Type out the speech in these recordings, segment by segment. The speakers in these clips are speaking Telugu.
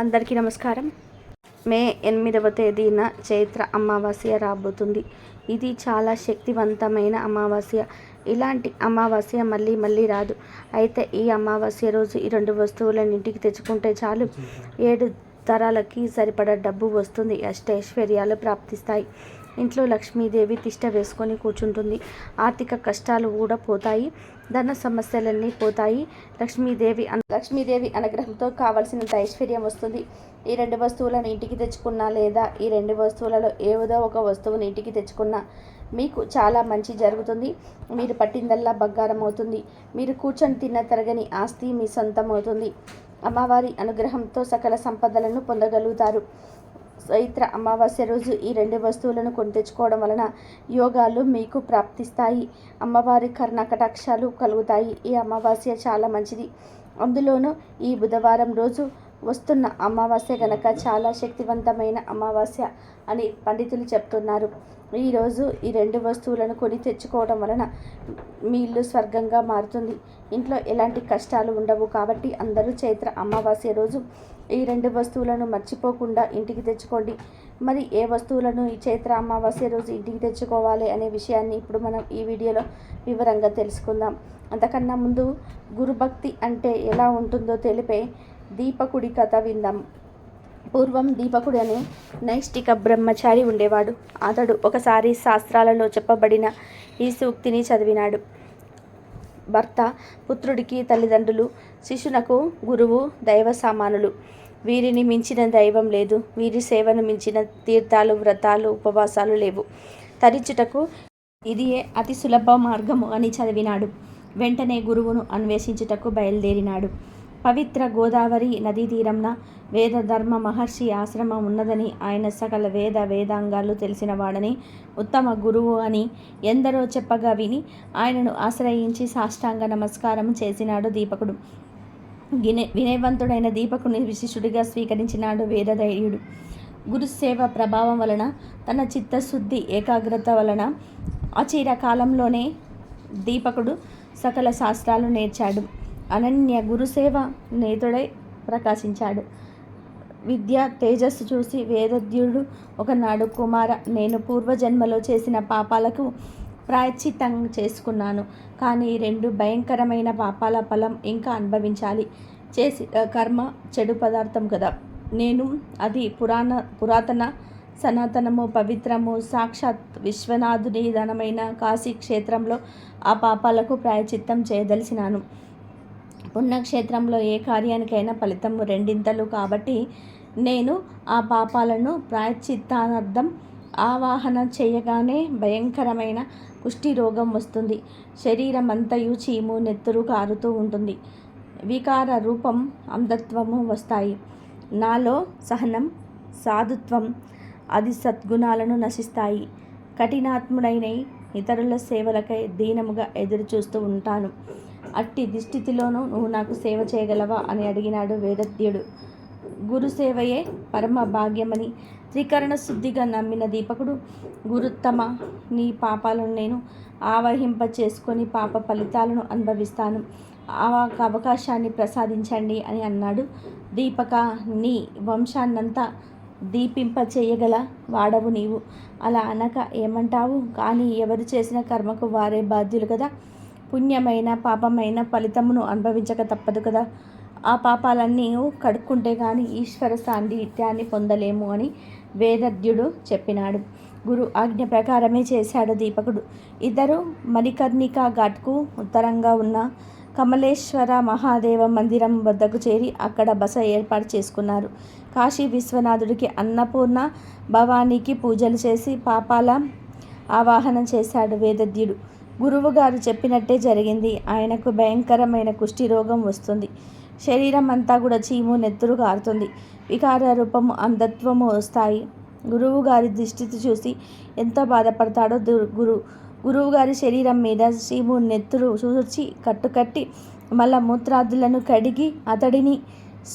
అందరికీ నమస్కారం. మే ఎనిమిదవ తేదీన చైత్ర అమావాస్య రాబోతుంది. ఇది చాలా శక్తివంతమైన అమావాస్య. ఇలాంటి అమావాస్య మళ్ళీ మళ్ళీ రాదు. అయితే ఈ అమావాస్య రోజు ఈ రెండు వస్తువులను ఇంటికి తెచ్చుకుంటే చాలు. ఏడు తరాలకి సరిపడా డబ్బు వస్తుంది. అష్టైశ్వర్యాలు ప్రాప్తిస్తాయి. ఇంట్లో లక్ష్మీదేవి తిష్ట వేసుకొని కూర్చుంటుంది. ఆర్థిక కష్టాలు కూడా పోతాయి. ధన సమస్యలన్నీ పోతాయి. లక్ష్మీదేవి లక్ష్మీదేవి అనుగ్రహంతో కావలసినంత ఐశ్వర్యం వస్తుంది. ఈ రెండు వస్తువులను ఇంటికి తెచ్చుకున్నా లేదా ఈ రెండు వస్తువులలో ఏదో ఒక వస్తువుని ఇంటికి తెచ్చుకున్నా మీకు చాలా మంచి జరుగుతుంది. మీరు పట్టిందల్లా బంగారం అవుతుంది. మీరు కూర్చొని తిన్న తరగని ఆస్తి మీ సొంతం అవుతుంది. అమ్మవారి అనుగ్రహంతో సకల సంపదలను పొందగలుగుతారు. చైత్ర అమావాస్య రోజు ఈ రెండు వస్తువులను కొని తెచ్చుకోవడం వలన యోగాలు మీకు ప్రాప్తిస్తాయి. అమ్మవారి కర్ణకటాక్షాలు కలుగుతాయి. ఈ అమావాస్య చాలా మంచిది. అందులోనూ ఈ బుధవారం రోజు వస్తున్న అమావాస్య గనక చాలా శక్తివంతమైన అమావాస్య అని పండితులు చెప్తున్నారు. ఈరోజు ఈ రెండు వస్తువులను కొని తెచ్చుకోవడం వలన మీ ఇల్లు స్వర్గంగా మారుతుంది. ఇంట్లో ఎలాంటి కష్టాలు ఉండవు కాబట్టి అందరూ చైత్ర అమావాస్య రోజు ఈ రెండు వస్తువులను మర్చిపోకుండా ఇంటికి తెచ్చుకోండి. మరి ఏ వస్తువులను ఈ చైత్ర అమావాస్య రోజు ఇంటికి తెచ్చుకోవాలి అనే విషయాన్ని ఇప్పుడు మనం ఈ వీడియోలో వివరంగా తెలుసుకుందాం. అంతకన్నా ముందు గురుభక్తి అంటే ఎలా ఉంటుందో తెలిపే దీపకుడి కథ విందాం. పూర్వం దీపకుడు అనే నైష్టిక బ్రహ్మచారి ఉండేవాడు. అతడు ఒకసారి శాస్త్రాలలో చెప్పబడిన ఈ సూక్తిని చదివినాడు. భర్త పుత్రుడికి తల్లిదండ్రులు శిశునకు గురువు దైవ సామానులు. వీరిని మించిన దైవం లేదు. వీరి సేవను మించిన తీర్థాలు వ్రతాలు ఉపవాసాలు లేవు. తరించుటకు ఇది అతి సులభ మార్గము అని చదివినాడు. వెంటనే గురువును అన్వేషించుటకు బయలుదేరినాడు. పవిత్ర గోదావరి నదీ తీరంన వేద ధర్మ మహర్షి ఆశ్రమం ఉన్నదని ఆయన సకల వేద వేదాంగాలు తెలిసిన వాడని ఉత్తమ గురువు అని ఎందరో చెప్పగా విని ఆయనను ఆశ్రయించి సాష్టాంగ నమస్కారం చేసినాడు దీపకుడు. వినే వినయవంతుడైన దీపకుని విశిష్యుడిగా స్వీకరించినాడు వేదధైర్యుడు. గురుసేవ ప్రభావం వలన తన చిత్తశుద్ధి ఏకాగ్రత వలన అచిర కాలంలోనే దీపకుడు సకల శాస్త్రాలు నేర్చాడు. అనన్య గురుసేవ నేతుడై ప్రకాశించాడు. విద్య తేజస్సు చూసి వేదద్యుడు ఒకనాడు కుమార నేను పూర్వజన్మలో చేసిన పాపాలకు ప్రాయశ్చిత్తం చేసుకున్నాను. కానీ రెండు భయంకరమైన పాపాల ఫలం ఇంకా అనుభవించాలి. చేసి కర్మ చెడు పదార్థం కదా. నేను అది పురాణ పురాతన సనాతనము పవిత్రము సాక్షాత్ విశ్వనాథుని ధనమైన కాశీ క్షేత్రంలో ఆ పాపాలకు ప్రాయచిత్తం చేయదలిసినాను పుణ్యక్షేత్రంలో ఏ కార్యానికైనా ఫలితం రెండింతలు కాబట్టి నేను ఆ పాపాలను ప్రాయశ్చిత్తానర్థం ఆవాహన చేయగానే భయంకరమైన కుష్టి రోగం వస్తుంది. శరీరం అంతయు చీము నెత్తురు కారుతూ ఉంటుంది. వికార రూపం అంధత్వము వస్తాయి. నాలో సహనం సాధుత్వం అది సద్గుణాలను నశిస్తాయి. కఠినాత్ముడైన ఇతరుల సేవలకై దీనముగా ఎదురు చూస్తూ ఉంటాను. అట్టి దిష్టితిలోనూ నువ్వు నాకు సేవ చేయగలవా? అని అడిగినాడు వేదద్యుడు గురుసేవయే పరమ భాగ్యమని. త్రికరణ శుద్ధిగా నమ్మిన దీపకుడు గురుత్తమ నీ పాపాలను నేను ఆవహింప చేసుకొని పాప ఫలితాలను అనుభవిస్తాను. ఆ అవకాశాన్ని ప్రసాదించండి అని అన్నాడు. దీపక నీ వంశాన్నంతా దీపింప చేయగల వాడవు నీవు. అలా అనక ఏమంటావు? కానీ ఎవరు చేసిన కర్మకు వారే బాధ్యులు కదా? పుణ్యమైన పాపమైన ఫలితమును అనుభవించక తప్పదు కదా. ఆ పాపాలన్నీ కడుక్కుంటే కానీ ఈశ్వర సాన్నిహిత్యాన్ని పొందలేము అని వేదద్యుడు చెప్పినాడు. గురు ఆజ్ఞ ప్రకారమే చేశాడు దీపకుడు. ఇద్దరు మణికర్ణిక ఘాట్కు ఉత్తరంగా ఉన్న కమలేశ్వర మహాదేవ మందిరం వద్దకు చేరి అక్కడ బస ఏర్పాటు చేసుకున్నారు. కాశీ విశ్వనాథుడికి అన్నపూర్ణ భవానీకి పూజలు చేసి పాపాల ఆవాహన చేశాడు వేదద్యుడు గురువుగారు చెప్పినట్టే జరిగింది. ఆయనకు భయంకరమైన కుష్టి రోగం వస్తుంది. శరీరం అంతా కూడా చీము నెత్తురు కారుతుంది వికార రూపము అంధత్వము వస్తాయి. గురువు గారి దిష్టిని చూసి ఎంత బాధపడతాడో గురు గురువు గారి శరీరం మీద చీము నెత్తురు చూచి కట్టుకట్టి మళ్ళా మూత్రాదులను కడిగి అతడిని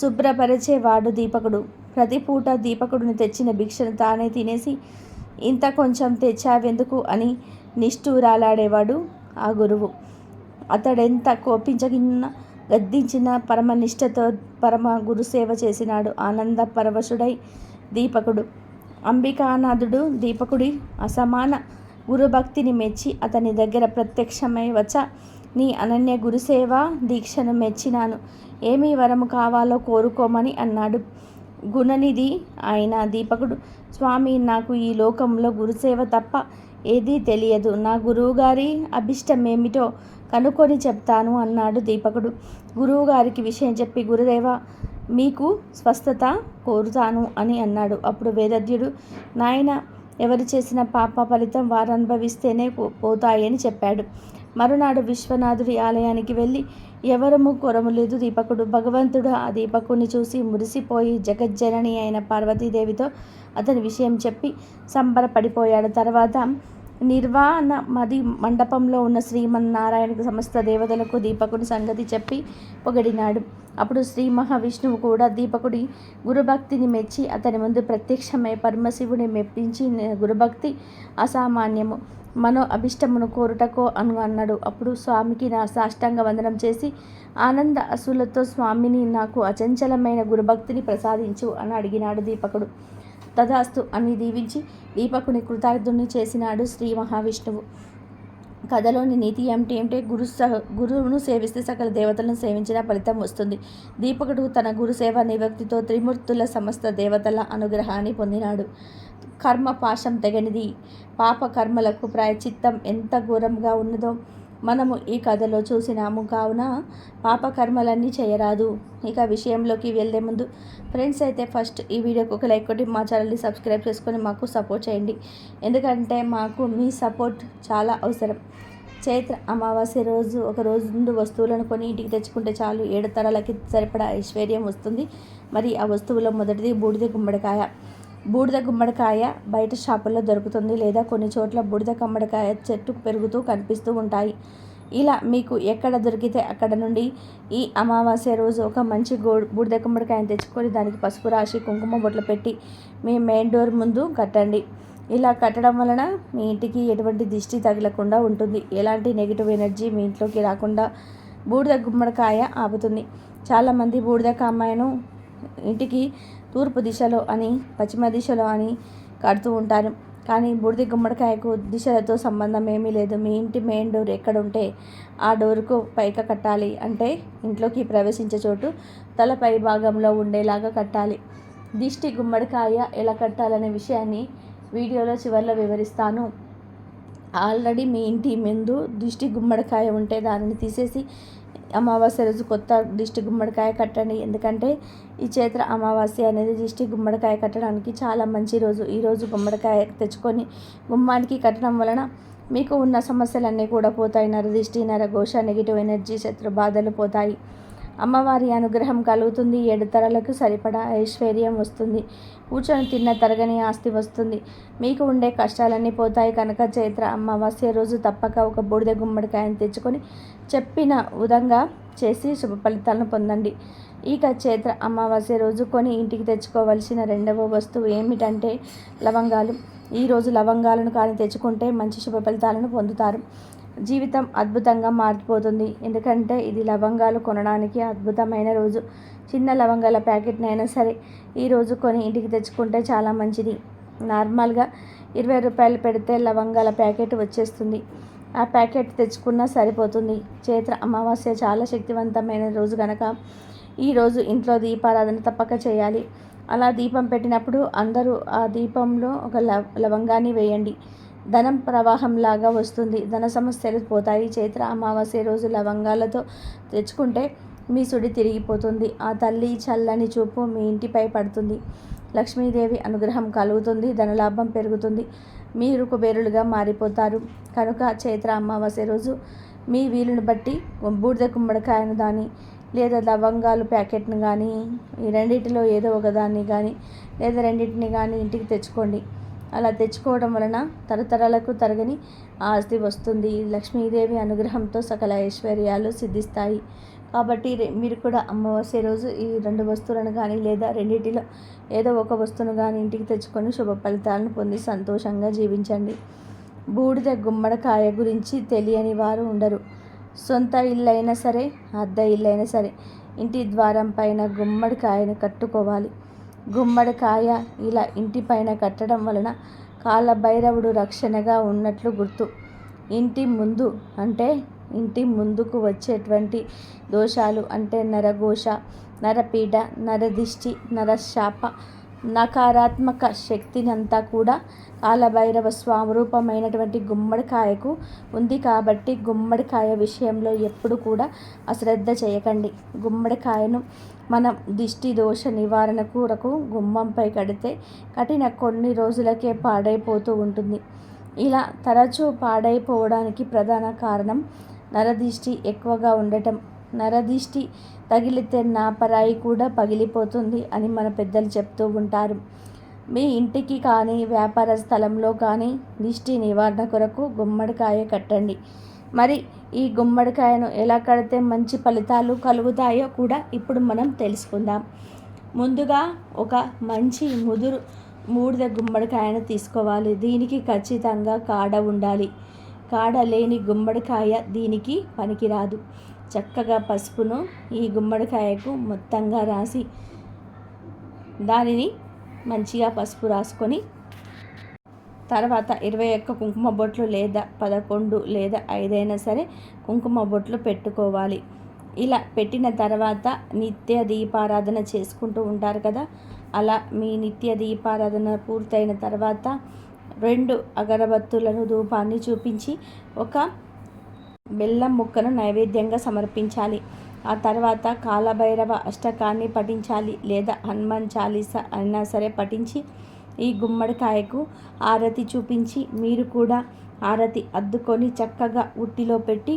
శుభ్రపరిచేవాడు దీపకుడు. ప్రతి పూట దీపకుడిని తెచ్చిన భిక్షను తానే తినేసి ఇంత కొంచెం తెచ్చావెందుకు? అని నిష్ఠూరాలాడేవాడు ఆ గురువు. అతడెంత కోపించగిన గద్దించిన పరమనిష్టతో పరమ గురుసేవ చేసినాడు ఆనంద పరవశుడై దీపకుడు. అంబికానాథుడు దీపకుడి అసమాన గురుభక్తిని మెచ్చి అతని దగ్గర ప్రత్యక్షమై వచ్చ నీ అనన్య గురుసేవ దీక్షను మెచ్చినాను. ఏమీ వరము కావాలో కోరుకోమని అన్నాడు. గుణనిధి ఆయన దీపకుడు స్వామి నాకు ఈ లోకంలో గురుసేవ తప్ప ఏదీ తెలియదు. నా గురువుగారి అభిష్టమేమిటో కనుక్కొని చెప్తాను అన్నాడు దీపకుడు. గురువుగారికి విషయం చెప్పి గురుదేవ మీకు స్వస్థత కోరుతాను అని అన్నాడు. అప్పుడు వేదద్యుడు నాయన ఎవరు చేసిన పాప ఫలితం వారు అనుభవిస్తేనే పోతాయని చెప్పాడు. మరునాడు విశ్వనాథుడి ఆలయానికి వెళ్ళి ఎవరము కొరములేదు దీపకుడు. భగవంతుడు ఆ దీపకుని చూసి మురిసిపోయి జగజ్జనని అయిన పార్వతీదేవితో అతని విషయం చెప్పి సంబరపడిపోయాడు. తర్వాత నిర్వాణ మది మండపంలో ఉన్న శ్రీమన్నారాయణకు సమస్త దేవతలకు దీపకుడి సంగతి చెప్పి పొగడినాడు. అప్పుడు శ్రీ మహావిష్ణువు కూడా దీపకుడి గురుభక్తిని మెచ్చి అతని ముందు ప్రత్యక్షమై పరమశివుని మెప్పించి గురుభక్తి అసామాన్యము మనో అభిష్టమును కోరుటకో అను అన్నాడు. అప్పుడు స్వామికి నా సాష్టాంగ వందనం చేసి ఆనంద అసులతో స్వామిని నాకు అచంచలమైన గురుభక్తిని ప్రసాదించు అని అడిగినాడు దీపకుడు. తదాస్తు అని దీవించి దీపకుని కృతార్థుని చేసినాడు శ్రీ మహావిష్ణువు. కథలోని నీతి ఏమిటి అంటే గురు సహ గురువును సేవిస్తే సకల దేవతలను సేవించిన ఫలితం వస్తుంది. దీపకుడు తన గురు సేవ నివక్తితో త్రిమూర్తుల సమస్త దేవతల అనుగ్రహాన్ని పొందినాడు. కర్మ పాశం తెగనిది. పాప కర్మలకు ప్రాయచిత్తం ఎంత ఘోరంగా ఉన్నదో మనము ఈ కథలో చూసినాము కావున పాపకర్మలన్నీ చేయరాదు. ఇక విషయంలోకి వెళ్ళే ముందు ఫ్రెండ్స్ అయితే ఫస్ట్ ఈ వీడియోకి ఒక లైక్ కొట్టి మా ఛానల్ని సబ్స్క్రైబ్ చేసుకొని మాకు సపోర్ట్ చేయండి. ఎందుకంటే మాకు మీ సపోర్ట్ చాలా అవసరం. చైత్ర అమావాస్య రోజు ఒక రోజు ముందు వస్తువులను కొని ఇంటికి తెచ్చుకుంటే చాలు. ఏడు తరాలకి సరిపడా ఐశ్వర్యం వస్తుంది. మరి ఆ వస్తువులో మొదటిది బూడిద గుమ్మడికాయ. బూడిద గుమ్మడికాయ బయట షాపుల్లో దొరుకుతుంది లేదా కొన్ని చోట్ల బూడిద గుమ్మడికాయ చెట్టు పెరుగుతూ కనిపిస్తూ ఉంటాయి. ఇలా మీకు ఎక్కడ దొరికితే అక్కడ నుండి ఈ అమావాస్య రోజు ఒక మంచి గో బూడిద గుమ్మడికాయని తెచ్చుకొని దానికి పసుపు రాసి కుంకుమ బొట్లు పెట్టి మీ మెయిన్ డోర్ ముందు కట్టండి. ఇలా కట్టడం వలన మీ ఇంటికి ఎటువంటి దిష్టి తగలకుండా ఉంటుంది. ఎలాంటి నెగిటివ్ ఎనర్జీ మీ ఇంట్లోకి రాకుండా బూడిద గుమ్మడికాయ ఆపుతుంది. చాలామంది బూడిద కామాయను ఇంటికి తూర్పు దిశలో అని పశ్చిమ దిశలో అని కడుతూ ఉంటారు. కానీ బూడిద గుమ్మడికాయకు దిశలతో సంబంధం ఏమీ లేదు. మీ ఇంటి మెయిన్ డోర్ ఎక్కడ ఉంటే ఆ డోర్కు పైక కట్టాలి అంటే ఇంట్లోకి ప్రవేశించే చోటు తల పై భాగంలో ఉండేలాగా కట్టాలి. దిష్టి గుమ్మడికాయ ఎలా కట్టాలనే విషయాన్ని వీడియోలో చివరిలో వివరిస్తాను. ఆల్రెడీ మీ ఇంటి ముందు దిష్టి గుమ్మడికాయ ఉంటే దానిని తీసేసి అమావాస్య రోజు కొత్త దిష్టి గుమ్మడికాయ కట్టండి. ఎందుకంటే ఈ చైత్ర అమావాస్య అనేది దిష్టి గుమ్మడికాయ కట్టడానికి చాలా మంచి రోజు. ఈరోజు గుమ్మడికాయ తెచ్చుకొని గుమ్మానికి కట్టడం వలన మీకు ఉన్న సమస్యలన్నీ కూడా పోతాయి. నరదిష్టి నరఘోష నెగిటివ్ ఎనర్జీ శత్రు బాధలు పోతాయి. అమ్మవారి అనుగ్రహం కలుగుతుంది. ఏడు తరలకు సరిపడా ఐశ్వర్యం వస్తుంది. కూర్చొని తిన్న తరగని ఆస్తి వస్తుంది. మీకు ఉండే కష్టాలన్నీ పోతాయి కనుక చైత్ర అమావాస్య రోజు తప్పక ఒక బూడిద గుమ్మడికాయను తెచ్చుకొని చెప్పిన విధంగా చేసి శుభ ఫలితాలను పొందండి. ఇక చైత్ర అమావాస్య రోజు కొని ఇంటికి తెచ్చుకోవలసిన రెండవ వస్తువు ఏమిటంటే లవంగాలు. ఈరోజు లవంగాలను కానీ తెచ్చుకుంటే మంచి శుభ ఫలితాలను పొందుతారు. జీవితం అద్భుతంగా మారిపోతుంది. ఎందుకంటే ఇది లవంగాలు కొనడానికి అద్భుతమైన రోజు. చిన్న లవంగాల ప్యాకెట్నైనా సరే ఈరోజు కొని ఇంటికి తెచ్చుకుంటే చాలా మంచిది. నార్మల్గా ఇరవై రూపాయలు పెడితే లవంగాల ప్యాకెట్ వచ్చేస్తుంది. ఆ ప్యాకెట్ తెచ్చుకున్నా సరిపోతుంది. చైత్ర అమావాస్య చాలా శక్తివంతమైన రోజు కనుక ఈరోజు ఇంట్లో దీపారాధన తప్పక చేయాలి. అలా దీపం పెట్టినప్పుడు అందరూ ఆ దీపంలో ఒక లవంగాన్ని వేయండి. ధనం ప్రవాహంలాగా వస్తుంది. ధన సమస్యలు పోతాయి. చైత్ర అమావాస్య రోజు లవంగాలతో తెచ్చుకుంటే మీ సుడి తిరిగిపోతుంది. ఆ తల్లి చల్లని చూపు మీ ఇంటిపై పడుతుంది. లక్ష్మీదేవి అనుగ్రహం కలుగుతుంది. ధనలాభం పెరుగుతుంది. మీరు కుబేరులుగా మారిపోతారు. కనుక చైత్ర అమావాస్య రోజు మీ వీలుని బట్టి బూడిద కుమ్మడికాయను దాని లేదా లవంగాలు ప్యాకెట్ను కానీ ఈ రెండింటిలో ఏదో ఒకదాన్ని కానీ లేదా రెండింటిని కానీ ఇంటికి తెచ్చుకోండి. అలా తెచ్చుకోవడం వలన తరతరాలకు తరగని ఆస్తి వస్తుంది. లక్ష్మీదేవి అనుగ్రహంతో సకల ఐశ్వర్యాలు సిద్ధిస్తాయి. కాబట్టి మీరు కూడా అమావాస్య రోజు ఈ రెండు వస్తువులను కానీ లేదా రెండింటిలో ఏదో ఒక వస్తువును కానీ ఇంటికి తెచ్చుకొని శుభ ఫలితాలను పొంది సంతోషంగా జీవించండి. బూడిద గుమ్మడికాయ గురించి తెలియని వారు ఉండరు. సొంత ఇల్లు అయినా సరే అద్దె ఇల్లు అయినా సరే ఇంటి ద్వారం పైన గుమ్మడికాయను కట్టుకోవాలి. గుమ్మడికాయ ఇలా ఇంటి పైన కట్టడం వలన కాలభైరవుడు రక్షణగా ఉన్నట్లు గుర్తు. ఇంటి ముందు అంటే ఇంటి ముందుకు వచ్చేటువంటి దోషాలు అంటే నరఘోష నరపీడ నరదిష్టి నరశాప నకారాత్మక శక్తినంతా కూడా కాలభైరవ స్వరూపమైనటువంటి గుమ్మడికాయకు ఉంది కాబట్టి గుమ్మడికాయ విషయంలో ఎప్పుడు కూడా అశ్రద్ధ చేయకండి. గుమ్మడికాయను మనం దిష్టి దోష నివారణ కూరకు గుమ్మంపై కడితే కఠిన కొన్ని రోజులకే పాడైపోతూ ఉంటుంది. ఇలా తరచూ పాడైపోవడానికి ప్రధాన కారణం నరదిష్టి ఎక్కువగా ఉండటం. నరదిష్టి తగిలితే నా పరాయి కూడా పగిలిపోతుంది అని మన పెద్దలు చెప్తూ ఉంటారు. మీ ఇంటికి కానీ వ్యాపార స్థలంలో కానీ దిష్టి నివారణ కొరకు గుమ్మడికాయ కట్టండి. మరి ఈ గుమ్మడికాయను ఎలా కడితే మంచి ఫలితాలు కలుగుతాయో కూడా ఇప్పుడు మనం తెలుసుకుందాం. ముందుగా ఒక మంచి ముదురు మూడిద గుమ్మడికాయను తీసుకోవాలి. దీనికి ఖచ్చితంగా కాడ ఉండాలి. కాడ లేని గుమ్మడికాయ దీనికి పనికిరాదు. చక్కగా పసుపును ఈ గుమ్మడికాయకు మొత్తంగా రాసి దానిని మంచిగా పసుపు రాసుకొని తర్వాత ఇరవై ఒక్క కుంకుమ బొట్లు లేదా పదకొండు లేదా ఐదైనా సరే కుంకుమ బొట్లు పెట్టుకోవాలి. ఇలా పెట్టిన తర్వాత నిత్య దీపారాధన చేసుకుంటూ ఉంటారు కదా? అలా మీ నిత్య దీపారాధన పూర్తయిన తర్వాత రెండు అగరబత్తులను ధూపాన్ని చూపించి ఒక బెల్లం ముక్కను నైవేద్యంగా సమర్పించాలి. ఆ తర్వాత కాలభైరవ అష్టకాన్ని పఠించాలి లేదా హనుమాన్ చాలీస అయినా సరే పఠించి ఈ గుమ్మడికాయకు ఆరతి చూపించి మీరు కూడా ఆరతి అద్దుకొని చక్కగా ఉట్టిలో పెట్టి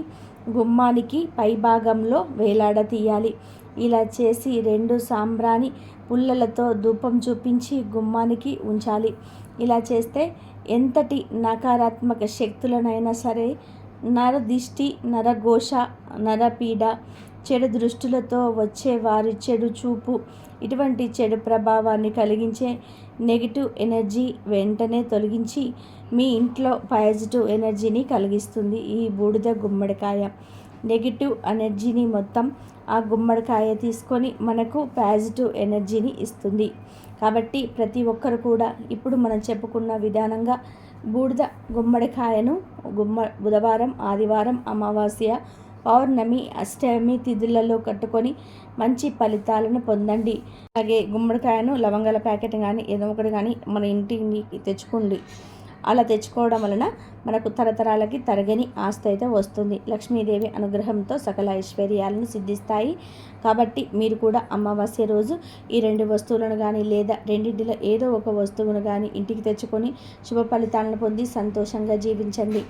గుమ్మానికి పైభాగంలో వేలాడతీయాలి. ఇలా చేసి రెండు సాంబ్రాణి పుల్లలతో ధూపం చూపించి గుమ్మానికి ఉంచాలి. ఇలా చేస్తే ఎంతటి నకారాత్మక శక్తులనైనా సరే నరదిష్టి నరఘోష నరపీడ చెడు దృష్టిలతో వచ్చే వారి చెడు చూపు ఇటువంటి చెడు ప్రభావాన్ని కలిగించే నెగిటివ్ ఎనర్జీ వెంటనే తొలగించి మీ ఇంట్లో పాజిటివ్ ఎనర్జీని కలిగిస్తుంది ఈ బూడిద గుమ్మడికాయ. నెగిటివ్ ఎనర్జీని మొత్తం ఆ గుమ్మడికాయ తీసుకొని మనకు పాజిటివ్ ఎనర్జీని ఇస్తుంది. కాబట్టి ప్రతి ఒక్కరు కూడా ఇప్పుడు మనం చెప్పుకున్న విధానంగా బూడిద గుమ్మడికాయను గుమ్మ బుధవారం ఆదివారం అమావాస్య పౌర్ణమి అష్టమి తిథులలో కట్టుకొని మంచి ఫలితాలను పొందండి. అలాగే గుమ్మడికాయను లవంగాల ప్యాకెట్ కానీ ఏదో ఒకటి కానీ మన ఇంటికి తెచ్చుకోండి. అలా తెచ్చుకోవడం వలన మనకు తరతరాలకి తరగని ఆస్తి అయితే వస్తుంది. లక్ష్మీదేవి అనుగ్రహంతో సకల ఐశ్వర్యాలను సిద్ధిస్తాయి. కాబట్టి మీరు కూడా అమావాస్య రోజు ఈ రెండు వస్తువులను కానీ లేదా రెండింటిలో ఏదో ఒక వస్తువును కానీ ఇంటికి తెచ్చుకొని శుభ ఫలితాలను పొంది సంతోషంగా జీవించండి.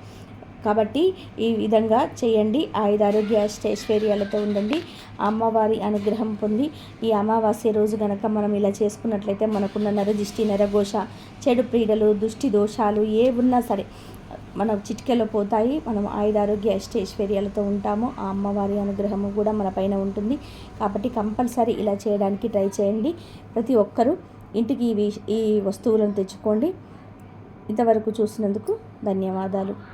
కాబట్టి ఈ విధంగా చేయండి. ఆయుధారోగ్య ఐశ్వర్యాలతో ఉండండి. అమ్మవారి అనుగ్రహం పొంది ఈ అమావాస్య రోజు గనక మనం ఇలా చేసుకున్నట్లయితే మనకున్న నరదిష్టి నరఘోష చెడు ప్రీడలు దుష్టి దోషాలు ఏ ఉన్నా సరే మన చిటికెలో పోతాయి. మనం ఆయుధారోగ్య అష్టైశ్వర్యాలతో ఉంటాము. ఆ అమ్మవారి అనుగ్రహము కూడా మన పైన ఉంటుంది. కాబట్టి కంపల్సరీ ఇలా చేయడానికి ట్రై చేయండి. ప్రతి ఒక్కరూ ఇంటికి ఈ ఈ వస్తువులను తెచ్చుకోండి. ఇంతవరకు చూసినందుకు ధన్యవాదాలు.